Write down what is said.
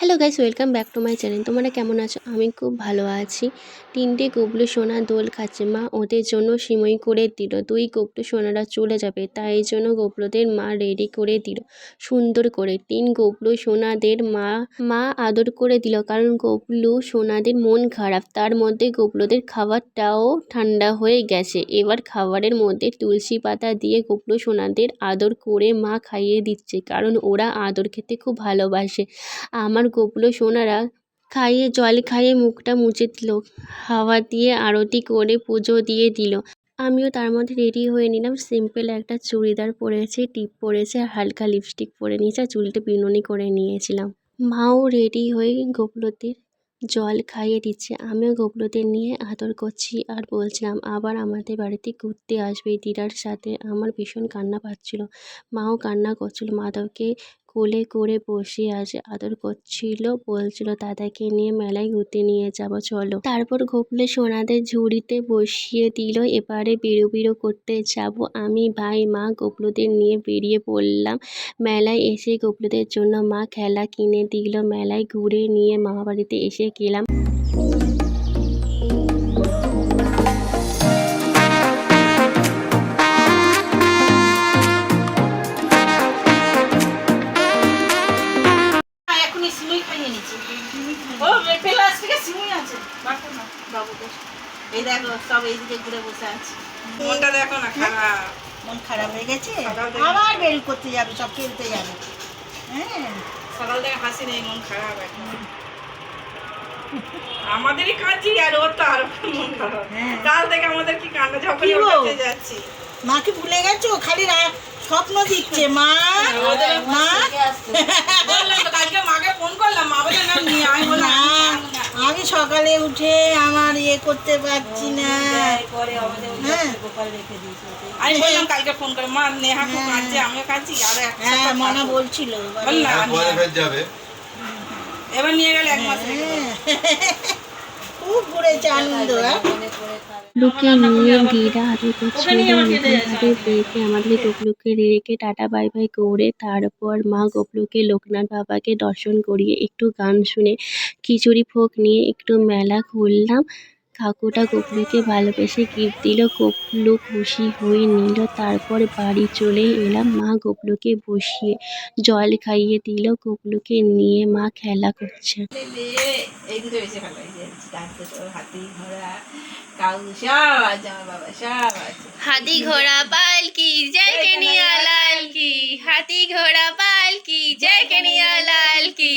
Hello guys welcome back to my channel তোমরা কেমন আছো? আমি খুব ভালো আছি। তিনটে গুবলু সোনা দোল খাচ্ছে মা, ওদের জন্য সিমই করে দিল। দুই গুবলু সোনারা চলে যাবে, তাই জন্য গুবলুদের মা রেডি করে দিল। সুন্দর করে তিন গুবলু সোনাদের মা মা আদর করে দিল, কারণ গুবলু সোনাদের মন খারাপ। তার মধ্যে গুবলুদের খাবারটাও ঠান্ডা হয়ে গেছে। এবার খাবারের মধ্যে তুলসী পাতা দিয়ে গুবলু সোনাদের আদর করে মা খাইয়ে দিচ্ছে, কারণ ওরা আদর খেতে খুব ভালোবাসে। আমার গোপলো সোনারা খাইয়ে, জল খাইয়ে মুখটা মুছে দিল। হাওয়া দিয়ে আরতি করে পুজো দিয়ে দিল। আমিও তার মধ্যে রেডি হয়ে নিলাম। সিম্পল একটা চুড়িদার পরেছি, টিপ পরেছে আর হালকা লিপস্টিক পরে নিয়েছে চুলটা বিনুনি করে নিয়েছিলাম। মাও রেডি হয়ে গোপলোদের জল খাইয়ে দিচ্ছে। আমিও গোপলোদের নিয়ে আদর করছি আর বলছিলাম, আবার আমাদের বাড়িতে ঘুরতে আসবে। দিদার সাথে আমার ভীষণ কান্না পাচ্ছিল। মাও কান্না করছিল। মাধবকে কোলে করে বসে আছে আদর করছিল, বলছিল, দাদাকে নিয়ে মেলায় ঘুরতে নিয়ে যাব, চলো। তারপর গোপলে সোনাদের ঝুড়িতে বসিয়ে দিল, এবারে বেরো বেরো করতে যাব। আমি ভাই, মা গোপলুদের নিয়ে বেরিয়ে পড়লাম। মেলায় এসে গোপলুদের জন্য মা খেলা কিনে দিল, মেলায় ঘুরে নিয়ে মামা বাড়িতে এসে গেলাম। এই দেখো সব এইদিকে ঘুরে বসে আছে। মনটা দেখো না খারাপ। মন খারাপ হয়ে গেছে? আবার বের করতে যাবে সব খেলতে যাবে। হ্যাঁ। সকাল থেকে হাসি নেই মন খারাপ এখন। আমাদেরই কাঁদছি আর ওর তো আরও মন খারাপ। হ্যাঁ। কাল থেকে আমাদের কি কান্না যাচ্ছি। মাকে ভুলে গেছো? খালি স্বপ্ন দিচ্ছে। মা মা বললাম তো কালকে মাকে ফোন করলাম মা বলে না নিয়ে আমি না বললাম আমি সকালে উঠে আমার ইয়ে করতে পারছি না। হ্যাঁ। আমি বললাম কালকে ফোন করে। মা নেহা খুব কাঁদছে আমিও কাঁদছি আর হ্যাঁ মনে। বলছিল এবার। নিয়ে গেলে এক মাস। হ্যাঁ। খুব ঘুরেছে আনন্দ হ্যাঁ? নিয়ে দিদা আদর করছিল নতুনভাবে পেয়েছে আমাদের গোপলুকে রেখে টাটা বাই বাই করে তারপর মা গোপলুকে লোকনাথ বাবাকে দর্শন করিয়ে একটু গান শুনে খিচুড়ি ভোগ নিয়ে একটু মেলা ঘুরলাম কাকুটা গোপলুকে ভালোবেসে গিফট দিল। গোপলু খুশি হয়ে নিল। তারপর বাড়ি চলে এলাম। মা গোপলুকে বসিয়ে জল খাইয়ে দিল। গোপলুকে নিয়ে মা খেলা করছে। হাতি ঘোড়া সব আছে আমার বাবা সব হাতি ঘোড়া পালকি জয় কেনিয়া লাল কি? হাতি ঘোড়া পালকি জয় কেনিয়া লাল কি